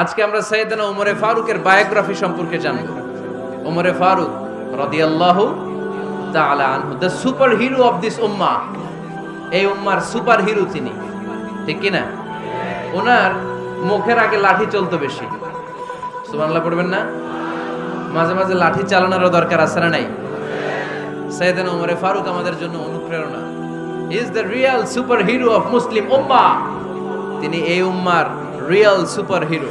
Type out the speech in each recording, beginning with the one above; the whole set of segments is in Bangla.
আজকে আমরা সৈয়দনা ওমরে ফারুকের বায়োগ্রাফি সম্পর্কে জানব। ওমরে ফারুক রাদিয়াল্লাহু তাআলা আনহু the super hero of this উম্মাহ এই উম্মার সুপার হিরো তিনি। ঠিক কি না ওনার মুখের আগে লাঠি চলতো বেশি। সুবহানাল্লাহ পড়বেন না? মাঝে মাঝে লাঠি চালানোরও দরকার আছে না নাই? সৈয়দনা ওমরে ফারুক আমাদের জন্য অনুপ্রেরণা। Is the real superhero of Muslim উম্মাহ তিনি এই উম্মার রিয়েল সুপার হিরো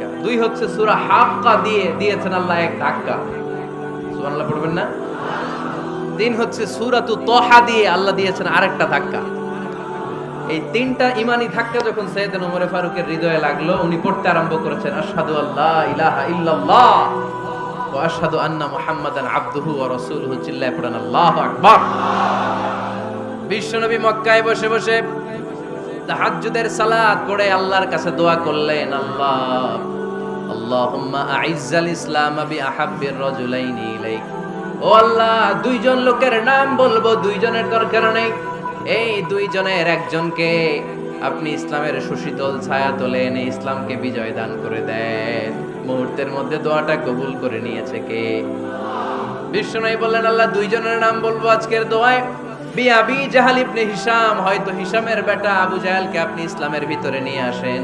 দুই হচ্ছে সুরা হাক্কা দিয়ে দিয়েছেন আল্লাহ এক ধাক্কা। সুবহানাল্লাহ, পড়বেন না? তিন হচ্ছে সূরাতু তোহা দিয়ে আল্লাহ দিয়েছেন আরেকটা ধাক্কা। এই তিনটা ইমানি ধাক্কা যখন সৈয়দনা ওমর ফারুকের হৃদয়ে লাগল, উনি পড়তে আরম্ভ করেছেন, আশহাদু আল্লাহ ইলাহা ইল্লাল্লাহ ওয়া আশহাদু আন্না মুহাম্মাদান আবদুহু ওয়া রাসূলুহু চিল্লায় পড়েন, আল্লাহু আকবার। বিশ্বনবী মক্কায় বসে বসে তাহাজ্জুদের সালাত পড়ে আল্লাহর কাছে দোয়া করলেন, আল্লাহ আল্লাহুম্মা আইজ্জাল ইসলাম বি আহাব্বির রাজুলাইনি ইলাইক। ও আল্লাহ, দুইজন লোকের নাম বলব, দুইজনের দরকার নেই। এই দুইজনের একজনকে আপনি ইসলামের সুশীতল ছায়া তোলে এনে ইসলামকে বিজয় দান করে দেন। মুহূর্তের মধ্যে দোয়াটা কবুল করে নিয়েছে কে? বিশ্বনবী বললেন, আল্লাহ, দুইজনের নাম বলব আজকের দোয়ায়। বি আবি জাহাল ইবনে হিশাম, হয়তো হিসামের বেটা আবু জাহালকে আপনি ইসলামের ভিতরে নিয়ে আসেন।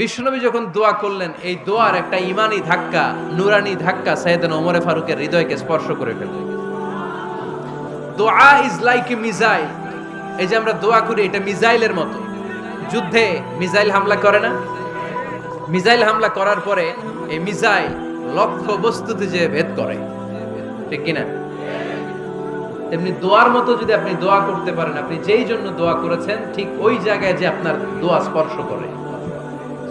বিশ্বনবী যখন দোয়া করলেন, এই দোয়ার একটা ইমানি ধাক্কা, নুরানি ধাক্কা সাইয়েদনা ওমরে ফারুকের হৃদয়কে স্পর্শ করে ফেলল দোয়া ইজ লাইক এ মিসাইল। এই যে আমরা দোয়া করি, এটা মিসাইলের মতো। যুদ্ধে মিসাইল হামলা করে না? মিসাইল হামলা করার পরে এই মিসাইল লক্ষ্য বস্তুতে যে ভেদ করে। ঠিক কিনা? তেমনি দোয়ার মতো যদি আপনি দোয়া করতে পারেন, আপনি যেই জন্য দোয়া করেছেন, ঠিক ওই জায়গায় যে আপনার দোয়া স্পর্শ করে।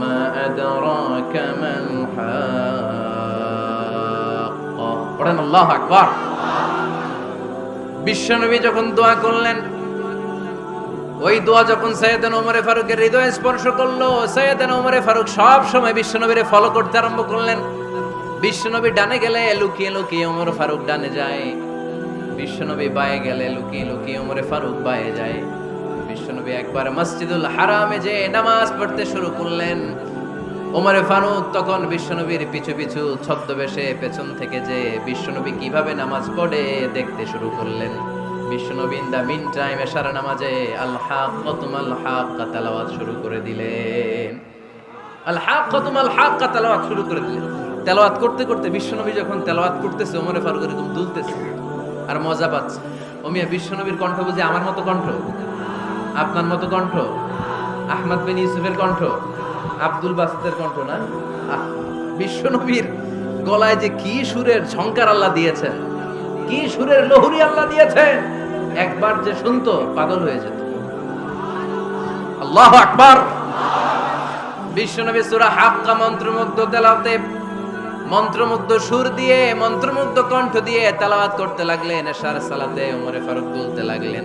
মা আদরাকা মাল হাক্কা পড়েন আল্লাহু আকবার। বিশ্বনবী যখন দোয়া করলেন, ওই দোয়া যখন সৈয়দান ওমরে ফারুকের হৃদয় স্পর্শ করল, সৈয়দান ওমরে ফারুক সব সময় বিশ্বনবীরে ফলো করতে আরম্ভ করলেন। বিশ্বনবী ডানে গেলে লুকিয়ে লুকিয়ে ওমর ফারুক ডানে যায়। বিশ্বনবী বায়ে গেলে লুকিয়ে লুকিয়ে ওমরে ফারুক বায়ে যায়। বিশ্বনবী একবার মসজিদুল হারামে যে নামাজ পড়তে শুরু করলেন, ওমরে ফারুক তখন বিশ্বনবীর পিছু পিছু ছদ্মবেশে পেছন থেকে যে বিশ্বনবী কীভাবে নামাজ পড়ে দেখতে শুরু করলেন। বিশ্বনবী ইন দা মিন টাইম এশারা নামাজে আল হাক্কাতুম আল হাক্কা তেলাওয়াত শুরু করে দিলেন। আল হাক্কাতুম আল হাক্কা তেলাওয়াত শুরু করে দিলেন। তেলাওয়াত করতে করতে বিশ্বনবী যখন তেলাওয়াত করতেছে, ওমরে ফারুক এরকম দুলতেছে আর মজা পাচ্ছে। ওমিয়া বিশ্বনবীর কণ্ঠ বুঝে আমার মতো কণ্ঠ? আপনার মতো কণ্ঠ? আহমদ বিন ইউসুফের কণ্ঠ? আব্দুল বাসিতের কণ্ঠ না? আহ, বিশ্বনবীর গলায় যে কি সুরের ঝংকার আল্লাহ দিয়েছেন কি সুরের লহুরি আল্লাহ দিয়েছেন একবার যে শুনতো পাগল হয়ে যেত। আল্লাহ আকবার। বিশ্বনবী সূরা হাক্কা মন্ত্রমুগ্ধ তেলাওয়াতে মন্ত্রমুগ্ধ সুর দিয়ে মন্ত্রমুগ্ধ কণ্ঠ দিয়ে তেলাওয়াত করতে লাগলেন এশার সালাতে ওমরে ফারুক তুলতে লাগলেন।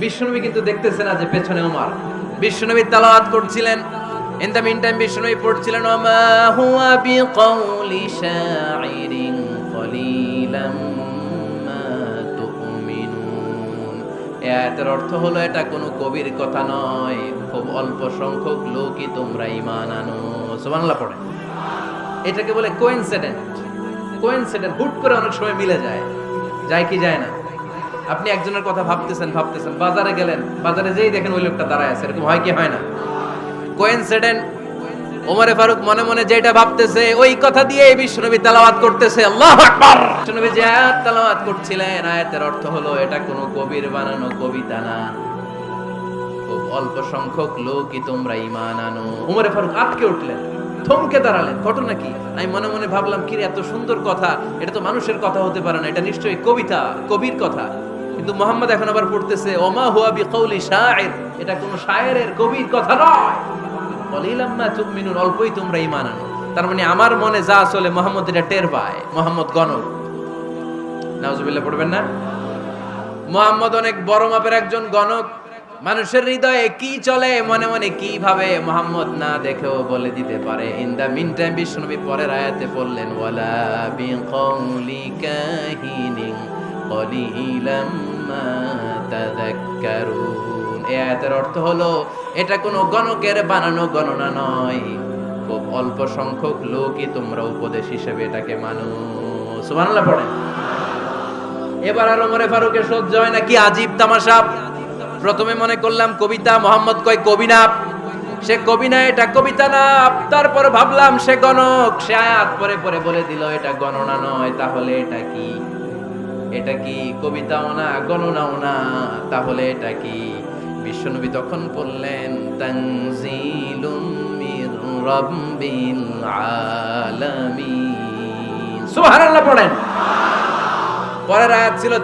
বিশ্বনবী কিন্তু দেখতেছে না যে পেছনে ওমার। বিশ্বনবী তালাওয়াত করছিলেন। ইন দ্য মিন টাইম বিশ্বনবী পড়ছিলেন, ওমা হুয়া বিকাউলি শাইরিন কলিলাম আয়াতের অর্থ হলো, এটা কোনো কবির কথা নয়। খুব অল্প সংখ্যক লোকই তোমরা ঈমান আনো। সুবহানাল্লাহ, পড়ে। এটাকে বলে কোইনসিডেন্ট কোইনসিডেন্ট হুট করে অনেক সময় মিলে যায়। যায় কি যায় না? আপনি একজনের কথা ভাবতেছেন ভাবতেছেন, বাজারে গেলেন, বাজারে যেই দেখেন ওই লোকটা দাঁড়ায় আছে, এরকম হয় কি হয় না? কোইনসিডেন্ট ওমরে ফারুক মনে মনে যেটা ভাবতেছে, ওই কথা দিয়ে এই বিশ্বনবী তেলাওয়াত করতেছে, আল্লাহ আকবার! বিশ্বনবী যে আয়াত তেলাওয়াত করছিলেন, আয়াতের অর্থ হলো, এটা কোনো কবির বানানো কবিতা না। খুব অল্প সংখ্যক লোকই তোমরা ঈমান আনো। ওমরে ফারুক আটকে উঠলেন, থমকে দাঁড়ালেন, ঘটনা কি? আমি মনে মনে ভাবলাম কি এত সুন্দর কথা, এটা তো মানুষের কথা হতে পারে না, এটা নিশ্চয়ই কবিতা, কবির কথা। কিন্তু মোহাম্মদ এখন আবার পড়তেছে, ওমা হুয়া বিকৌলি শায়ের এটা কোনো শায়েরের কবির কথা নয়। কলিলাম মা তুমিনুন, অল্পই তোমরা ঈমান আনো। তার মানে আমার মনে যা চলে, মোহাম্মদ এটা টের পায়, মোহাম্মদ গণক। নাউজুবিল্লাহ, পড়বেন না? মোহাম্মদ অনেক বড় মাপের একজন গণক। মানুষের হৃদয়ে কি চলে, মনে মনে কি ভাবে মোহাম্মদ না দেখেও বলে দিতে পারে। ইন দা মিন টাইম বিশ্বনবী পরের আয়াতে বললেন ওয়ালা বিকৌলি কাহিনিন এই আয়াতের অর্থ হলো, এটা কোনো গণকের বানানো গণনা নয়। খুব অল্প সংখ্যক লোকই তোমরা উপদেশ হিসেবে এটাকে মানো। সুবহানাল্লাহ পড়েন। এবার আর ওমরে ফারুকের সহ্য হয় না, কি আজীব তামাশা। প্রথমে মনে করলাম কবিতা, মোহাম্মদ কয় কবি না সে কবি না এটা কবিতা না তারপর ভাবলাম সে গণক। সে আয়াত পরে পরে বলে দিল, এটা গণনা নয়, তাহলে এটা কি? এটা কি কবিতাও না গণনাও না তাহলে এটা কি বিশ্বনবী তখন পড়েন। পরের ছিল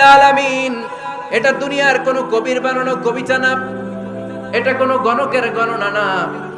আলামিন। এটা দুনিয়ার কোনো কবির বানানো কবিতা না, এটা কোনো গণকের গণনা না।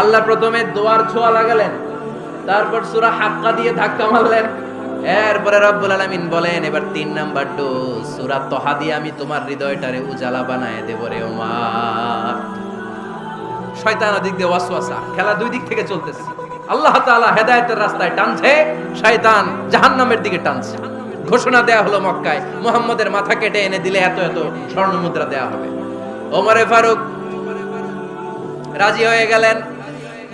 আল্লাহ প্রথমে দোয়ার ছোঁয়া লাগালেন। তারপর সুরা হাক্কা দিয়ে ধাক্কা মারলেন। এরপরে রব্বুল আলামিন বলেন, এবার তিন নাম্বার ডোজ। সুরা তহা দিয়ে আমি তোমার হৃদয়টারে উজালা বানায় দেব রে ওমর শয়তান দিক দিয়ে ওয়াসওয়াসা। খেলা দুই দিক থেকে চলতেছে। আল্লাহ তাআলা হেদায়েতের রাস্তায় টানছে, শয়তান জাহান্নামের দিকে টানছে। ঘোষণা দেয়া হলো মক্কায়। মুহাম্মদের মাথা কেটে এনে দিলে এত এত স্বর্ণ মুদ্রা দেয়া হবে। ওমরে ফারুক রাজি হয়ে গেলেন।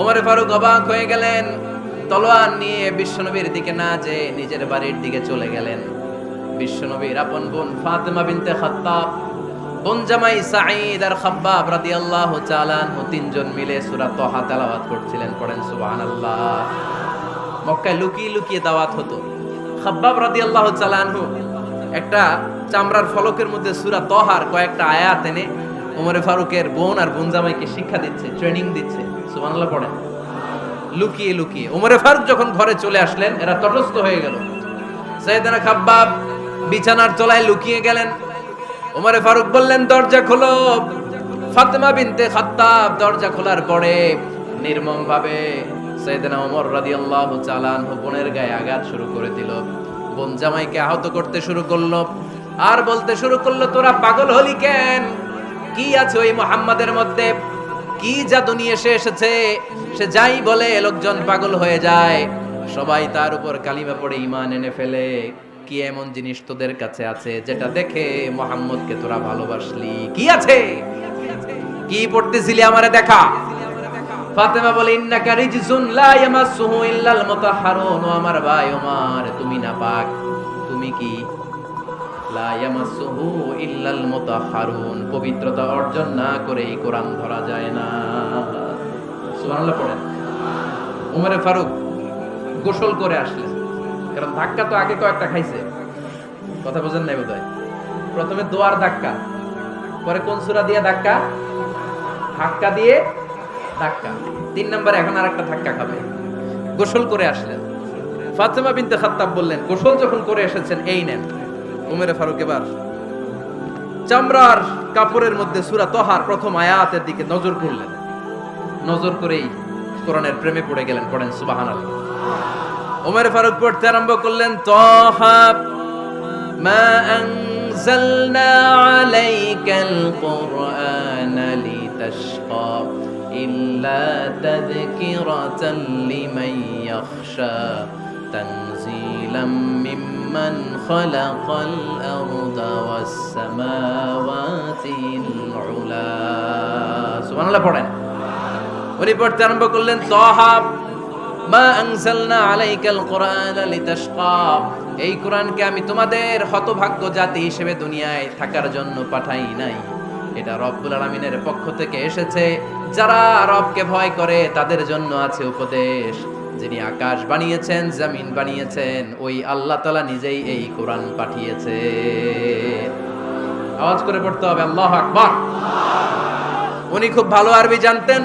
ওমরে ফারুক অবাক হয়ে গেলেন। তলোয়ার নিয়ে বিশ্বনবীর দিকে না যে নিজের বাড়ির দিকে চলে গেলেন। বিশ্বনবীর আপন বোন ফাতেমা বিনতে খাত্তাব, বোন জামাই সাঈদ আর খাব্বাব রাদিয়াল্লাহু তাআলা তিনজন মিলে সূরা তাহা তেলাওয়াত করছিলেন, পড়েন সুবহানাল্লাহ। মক্কায় লুকিয়ে লুকিয়ে দাওয়াত হতো। খাব্বাব রাদিয়াল্লাহু তাআলা আনহু একটা চামড়ার ফলকের মধ্যে সূরা তহার কয়েকটা আয়াত এনে ওমরে ফারুকের বোন আর বোন জামাইকে শিক্ষা দিচ্ছে ট্রেনিং দিচ্ছে। সুবহানাল্লাহ পড়েন লুকিয়ে লুকিয়ে। ওমরে ফারুক যখন ঘরে চলে আসলেন, এরা তটস্থ হয়ে গেল। সাইয়েদানা খাব্বাব বিছানার তলায় লুকিয়ে গেলেন। ওমরে ফারুক বললেন, দরজা খোলো। ফাতেমা বিনতে খাত্তাব দরজা খোলার পরে নির্মম ভাবে সাইয়েদানা ওমর রাদিয়াল্লাহু তাআলা বোনের গায়ে আঘাত শুরু করে দিল। বোন জামাইকে আহত করতে শুরু করল। আর বলতে শুরু করল, তোরা পাগল হলি কেন? কি আছে ওই মোহাম্মদের মধ্যে? কি জাদু নিয়ে সে এসেছে, সে যাই বলে লোকজন পাগল হয়ে যায়। সবাই তার উপর কালিমা পড়ে ইমান এনে ফেলে। কি এমন জিনিস তোদের কাছে আছে যেটা দেখে মোহাম্মদকে তোরা ভালোবাসলি? কি আছে? কি পড়তেছিলি আমারে দেখা? ফাতেমা বলে, ইন্নাকা রিজসুন লা ইয়ামাসসুহু ইল্লাল মুতাহহারুন আমার ভাই ওমর, তুমি না পাক তুমি কি ইল্লাল পবিত্রতা অর্জন না করে এই কোরআন ধরা যায় না। উমরে ফারুক গোসল করে আসলেন। কারণ ধাক্কা তো আগে কয়েকটা খাইছে। কথা বোঝেন নাই বোধহয়। প্রথমে দোয়ার ধাক্কা, পরে কোন সুরা দিয়ে ধাক্কা? ধাক্কা দিয়ে ধাক্কা। তিন নম্বরে এখন আর একটা ধাক্কা খাবে। গোসল করে আসলেন। ফাতেমা বিনতে খাত্তাব বললেন, গোসল যখন করে এসেছেন, এই নেন। উমেরে ফারুক এবার চামড়ার কাপড়ের মধ্যে সুরা তহার প্রথম আয়াতের দিকে নজর করলেন নজর করেই কোরআনের প্রেমে পড়ে গেলেন পড়েন সুবহানাল্লাহ ওমর ফারুক পড়তে আরম্ভ করলেন তহা মা أنزلنا عليك القرآن لتشقى إلا تذكرة لمن يخشى تنزيلا ممن خلق الأرض والسماوات العلا سبحان الله পড়েন উনি পড়তে আরম্ভ করলেন তহা মা আনসালনা আলাইকাল কোরআন লিতাশকা এই কোরআনকে আমি তোমাদের হতভাগ্য জাতি হিসেবে দুনিয়ায় থাকার জন্য পাঠাই নাই এটা রব্বুল আলামিনের পক্ষ থেকে এসেছে যারা রবকে ভয় করে তাদের জন্য আছে উপদেশ যিনি আকাশ বানিয়েছেন, জমিন বানিয়েছেন, ওই আল্লাহ তাআলা নিজেই এই কোরআন পাঠিয়েছে। আওয়াজ করে পড়তে হবে, আল্লাহু আকবার। উনি খুব ভালো আরবি জানতেন।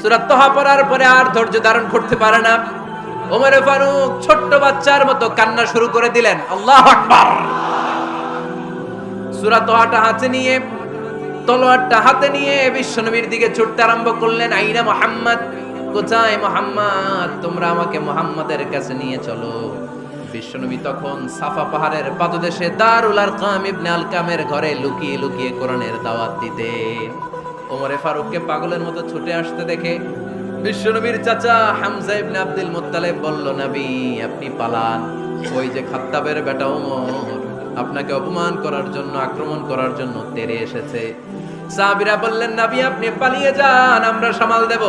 সুরাত পড়ার পরে আর ধৈর্য ধারণ করতে পারে না। ওমরে ফারুক ছোট্ট বাচ্চার মতো কান্না শুরু করে দিলেন, আল্লাহ আকবার। তোহাটা হাতে নিয়ে, তলোয়ারটা হাতে নিয়ে বিশ্বনবীর দিকে ছুটতে আরম্ভ করলেন, আইনা মোহাম্মদ। কোথায় মোহাম্মদ, তোমরা আমাকে মোহাম্মদের কাছে নিয়ে চলো। বিশ্বনবী তখন সাফা পাহাড়ের পাদদেশে দারুল আরকাম ইবনে আলকামের ঘরে লুকিয়ে লুকিয়ে কোরআনের দাওয়াত দিতে। ওমরে ফারুককে পাগলের মতো ছুটে আসতে দেখে বিশ্বনবীর চাচা হামজা ইবনে আব্দুল মুত্তালিব বলল, নবী, আপনি পালান। ওই যে খাত্তাবের বেটা ওমর, আপনাকে অপমান করার জন্য, আক্রমণ করার জন্য তেরে এসেছে। সাহাবীরা বললেন, নবী, আপনি পালিয়ে যান, আমরা সামাল দেব।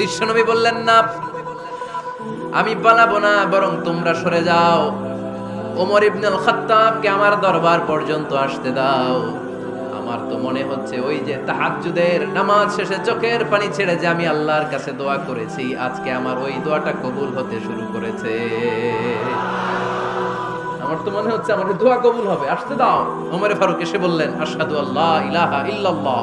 বিশ্বনবী বললেন, না, আমি পালাবো না, বরং তোমরা সরে যাও। ওমর ইবনুল খাত্তাবকে আমার দরবার পর্যন্ত আসতে দাও। আমার তো মনে হচ্ছে ওই যে তাহাজ্জুদের নামাজ শেষে চোখের পানি ছেড়ে যে আমি আল্লাহর কাছে দোয়া করেছি, আজকে আমার ওই দোয়াটা কবুল হতে শুরু করেছে। আমার তো মনে হচ্ছে আমার দোয়া কবুল হবে। আসতে দাও। ওমরে ফারুক এসে বললেন, আশহাদু আল্লাহ ইলাহা ইল্লাল্লাহ।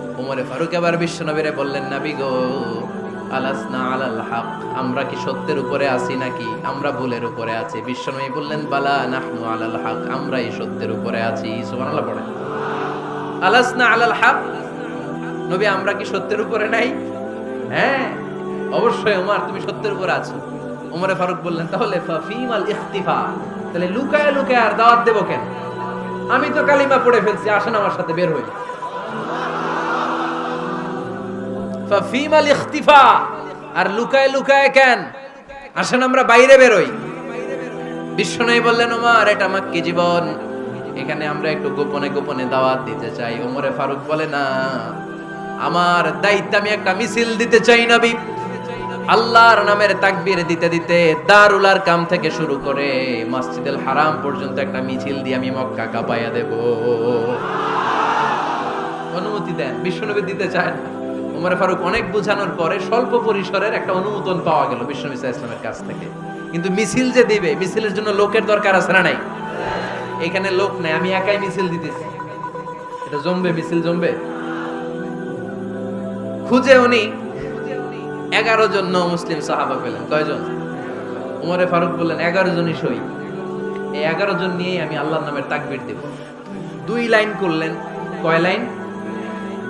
ওমরে ফারুক এবার বিশ্বনবীরে বললেন, নাবি গো, আলাসনা আলাল হক, আমরা কি সত্যের উপরে আছি নাকি? আমরা ভুলের উপরে আছি। বিশ্বনবী বললেন, বালা নাহনু আলাল হক আমরা এই সত্যের উপরে আছি। সুবহানাল্লাহ পড়ে আলাসনা আলাল হক? নবী, আমরা কি সত্যের উপরে নাই? হ্যাঁ অবশ্যই ওমর, তুমি সত্যের উপরে আছো। ওমরে ফারুক বললেন, তাহলে ফাফিমাল ইখতিফা, তাহলে লুকায় লুকায় আর দাওয়াত দেব কেন? আমি তো কালিমা পড়ে ফেলছি, আসেন আমার সাথে বের হই। ফাফিমাল ইখতিফা আর লুকায় লুকায় কেন? আসেন আমরা বাইরে বেরোই। বিশ্বনবী বললেন, ওমর, এটা মাক্কি জীবন। এখানে আমরা একটু গোপনে গোপনে দাওয়াত দিতে চাই। ওমরে ফারুক বলে, না, আমার দায়িত্ব আমি একটা মিছিল দিতে চাই নবী। আল্লাহর নামের তাকবীর দিতে দিতে দারুলার কাম থেকে শুরু করে মসজিদুল হারাম পর্যন্ত একটা মিছিল দিয়ে আমি মক্কা কাঁপাইয়া দেব। অনুমতি দেন, বিশ্বনবী দিতে চায় না। উমর ফারুক অনেক বোঝানোর পরে স্বল্প পরিসরের একটা অনুমোদন পাওয়া গেল আলাইহি ইসলামের কাছ থেকে। কিন্তু মিছিল যে দিবে, মিছিলের জন্য লোকের দরকার আছে না নাই? এখানে লোক নাই, আমি একাই মিছিল দিতেছি। এটা জমবে, মিছিল জমবে? খুঁজে উনি এগারো জন ন মুসলিম সাহাবা পেলেন। কয়জন? উমরে ফারুক বললেন, এগারো জনই সই। এই এগারো জন নিয়েই আমি আল্লাহর নামের তাকবির দেব। দুই লাইন করলেন। কয় লাইন?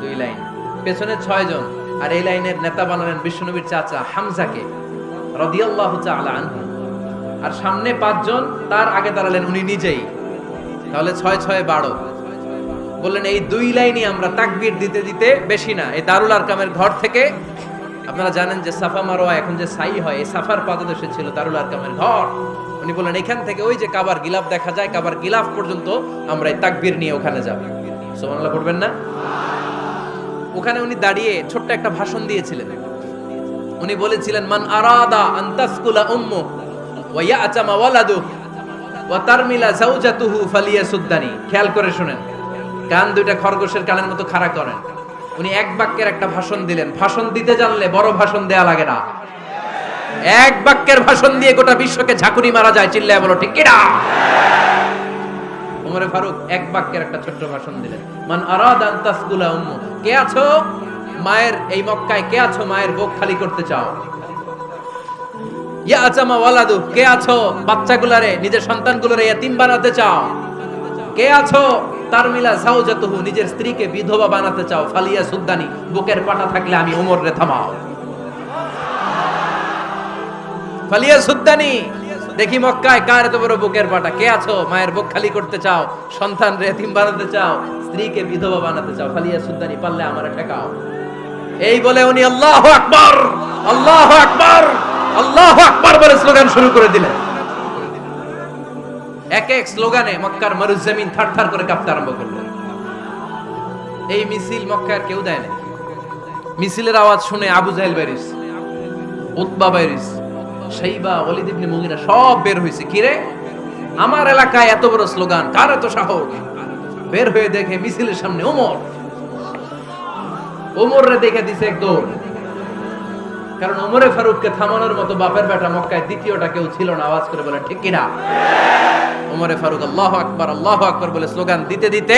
দুই লাইন। পেছনে ছয় জন, আর এই লাইনের নেতা বানালেন বিশ্বনবীর চাচা হামজাকে, রদিয়াল্লাহু আনহু। আর সামনে পাঁচজন তার আগে দাঁড়ালেন উনি নিজেই। তাহলে ছয় ছয় বারো। বললেন, এই দুই লাইনই আমরা তাকবির দিতে দিতে বেশি না। এই দারুল আরকামের ঘর থেকে আপনারা জানেন যে সাফা মারোয়া এখন যে সাই হয়, এই সাফার পাদদেশে ছিল দারুল আরকামের ঘর। উনি বললেন, এখান থেকে ওই যে কাবার গিলাফ দেখা যায়, কাবার গিলাফ পর্যন্ত আমরা এই তাকবির নিয়ে ওখানে যাব। সুবহানাল্লাহ, পড়বেন না? ওখানে উনি দাঁড়িয়ে ছোট্ট একটা ভাষণ দিয়েছিলেন। উনি বলেছিলেন, মান আরাদা আন্তাসকুলা উম্মু ওয়া ইয়াতামা ওয়ালাদু ওয়া তারমিলা জাওজাতুহু ফালিয়াসুদ্দানি। খেয়াল করে শুনেন, কান দুইটা খরগোশের কানের মতো খাড়া করেন। উনি এক বাক্যের একটা ভাষণ দিলেন, ভাষণ দিতে জানলে বড় ভাষণ দেয়া লাগে না। এক বাক্যের ভাষণ দিয়ে গোটা বিশ্বকে ঝাঁকুনি মারা যায়, চিল্লায় বলো, ঠিক কিনা উমরে ফারুক, এক বাক্যের একটা ছোট্ট ভাষণ দিলেন। মান আরাদ আন তাসকুলা উম্মু। কে আছো? মায়ের এই মক্কায় কে আছো? মায়ের বুক খালি করতে চাও? ইয়া আচামা ওয়ালাদু, কে আছো? বাচ্চাগুলারে, নিজের সন্তানগুলোরে ইয়াতিম বানাতে চাও। কে আছো? তার মিলা জাওজাতুহু নিজের স্ত্রীকে বিধবা বানাতে চাও। ফালিয়া সুদ্দানি, বুকের পাটা থাকলে আমি ওমর রে থামাও। ফালিয়া সুদ্দানি দেখি মক্কায় কার এত বড় বুকের পাটা কে আছো? মায়ের বুক খালি করতে চাও? সন্তান রে, এতিম বানাতে চাও? স্ত্রীকে বিধবা বানাতে চাও? ফালিয়া সুদ্দানি পারলে আমারে ঠেকাও। এই বলে উনি আল্লাহু আকবার! আল্লাহু আকবার! আল্লাহু আকবার বলে স্লোগান শুরু করে দিলেন। এক এক স্লোগানে মক্কার মরুজমিন থারথার করে কাঁপতে আরম্ভ করল। এই মিছিল মক্কার কেউ দেয় না মিছিলের আওয়াজ শুনে আবু জাহেল বাইরিস উতবা বাইরিস শাইবা, ওয়ালিদ ইবনে মুগিরা সব বের হইছে। কিরে আমার এলাকায় এত বড় স্লোগান, কার এত সাহস? বের হয়ে দেখে মিছিলের সামনে ওমর। ওমর রে দেখে দিছে এক দৌড় কারণ ওমরে ফারুককে থামানোর মতো বাপের বেটা মক্কায় দ্বিতীয়টা কেউ ছিল না, আওয়াজ করে বলে ঠিক কিনা? ওমরে ফারুক আল্লাহ আকবার আল্লাহ আকবার বলে স্লোগান দিতে দিতে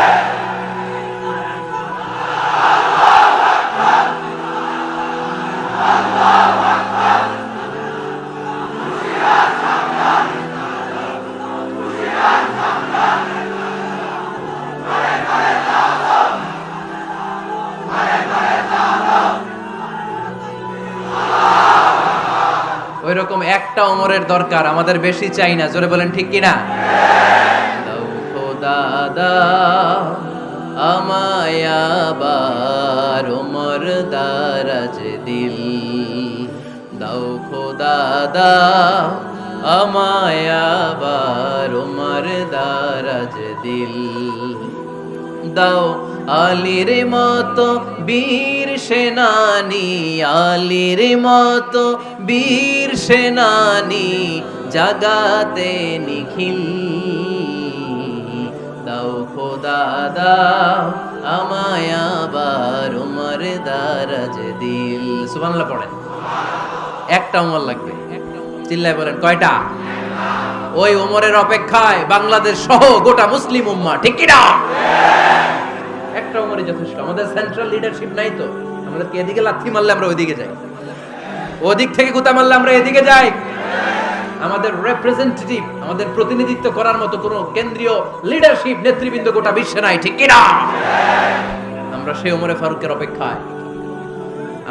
ওই একটা ওমরের দরকার, আমাদের বেশি চাই না। জোরে বলেন, ঠিক কিনা? দাও খোদা দাও আমায় আবার ওমর দারাজ দিল। দাও খোদা দাও আমায় আবার ওমর দারাজ দিল। দাও আলির মতো বীর সেনানি, আলির মতো বীর সেনানি জাগাতে নিখিল। দাও খোদা, দাও, আমায় আবার উমর দারাজ দিল। সুবহানাল্লাহ পড়েন। একটা উমর লাগবে। চিল্লায় বলেন, কয়টা? ওই উমরের অপেক্ষায় বাংলাদেশ সহ গোটা মুসলিম উম্মা, ঠিক কি না একটা উমরই যথেষ্ট আমাদের সেন্ট্রাল লিডারশিপ নাই তো। আমাদের কি এদিকে লাথি মারলে আমরা ওইদিকে যাই? ওদিক থেকে গুতা মারলে আমরা এদিকে যাই? আমাদের রিপ্রেজেন্টেটিভ আমাদের প্রতিনিধিত্ব করার মতো কোনো কেন্দ্রীয় লিডারশিপ নেতৃবৃন্দ গোটা বিশ্বে নাই, ঠিক কি না আমরা সেই উমরে ফারুকের অপেক্ষায়।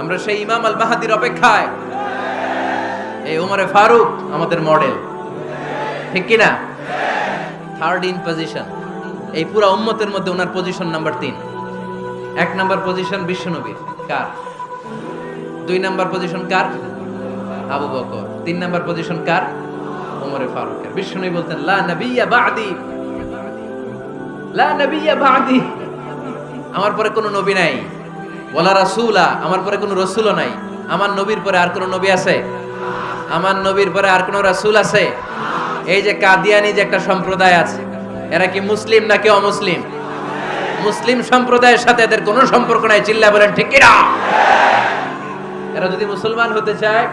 আমরা সেই ইমাম আল মাহাদির অপেক্ষায়। এই উমরে ফারুক আমাদের মডেল ঠিক কি না থার্ড ইন পজিশন এই পুরো উম্মতের মধ্যে ওনার পজিশন নাম্বার তিন। এক নাম্বার পজিশন বিশ্বনবীর কার? দুই নাম্বার পজিশন কার? Abu Bakr. তিন নাম্বার পজিশন কার? ওমরে ফারুকের। বিশ্বনবী বলতেন, লা নবিয়্যা বাদি। লা নবিয়্যা বাদি। আমার পরে কোনো নবী নাই। ওয়ালা রাসূলা। আমার পরে কোনো রাসূলও নাই। আমার নবীর পরে আর কোনো নবী আছে? আমার নবীর পরে আর কোনো রাসূল আছে? এই যে কাদিয়ানি যে একটা সম্প্রদায় আছে, এরা কি মুসলিম নাকি অমুসলিম? মুসলিম সম্প্রদায়ের সাথে এদের কোনো সম্পর্ক নাই, চিল্লা বলেন, ঠিক কিনা? এরা যদি মুসলমান হতে চায়,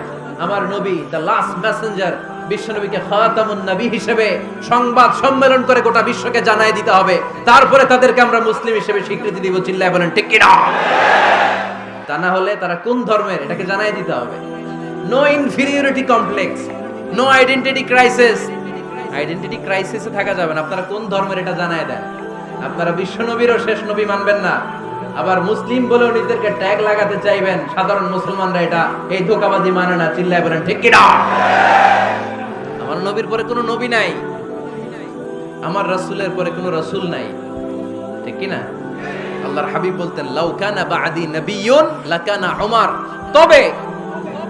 আমার নবী দ্য লাস্ট মেসেঞ্জার বিশ্বনবীকে খাতামুন নবী হিসেবে সংবাদ সম্মেলন করে গোটা বিশ্বকে জানাই দিতে হবে। তারপরে তাদেরকে আমরা মুসলিম হিসেবে স্বীকৃতি দিব, চিল্লায় বলেন, ঠিক কিনা? তা না হলে তারা কোন ধর্মের? এটাকে জানাই দিতে হবে। No inferiority complex no identity crisis identity ক্রাইসিসে থাকা যাবে না। আপনারা কোন ধর্মের এটা জানাই দেন? আপনারা বিশ্বনবীরও শেষ নবী মানবেন না। আবার মুসলিম বলেও নিজেদেরকে ট্যাগ লাগাতে চাইবেন। সাধারণ মুসলমানরা এটা, এই ধোকাবাজি মানে না, চিল্লায় বলেন, ঠিক কিনা? আমার নবীর পরে কোনো নবী নাই। আমার রাসূলের পরে কোনো রাসূল নাই। ঠিক কিনা? আল্লাহর হাবিব বলতেন লাউকানা বাদি নবিয়ুন লাকানা উমার। তবে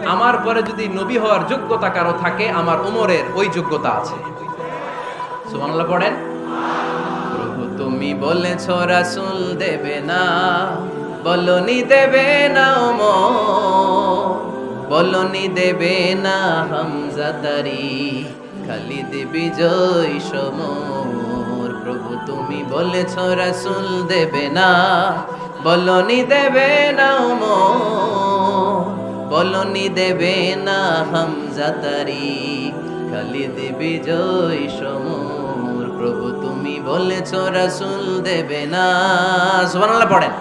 আমার পরে যদি নবী হওয়ার যোগ্যতা কারও থাকে, আমার উমরের ওই যোগ্যতা আছে। সুবহানাল্লাহ পড়েন। তুমি বলেছ রাসূল দেবে না, বলনি দেবে না ওমর, বলনি দেবে না হামজা তারি খালিদ বিজয় সমর। প্রভু তুমি বলেছ রাসূল দেবে না, বলনি দেবে না ওমর, বলনি দেবে না হামজা তারি খালিদ বিজয় সমর। প্রভু তুমি বলেছ রাসুল দেবে না। সুবহানাল্লাহ পড়েন।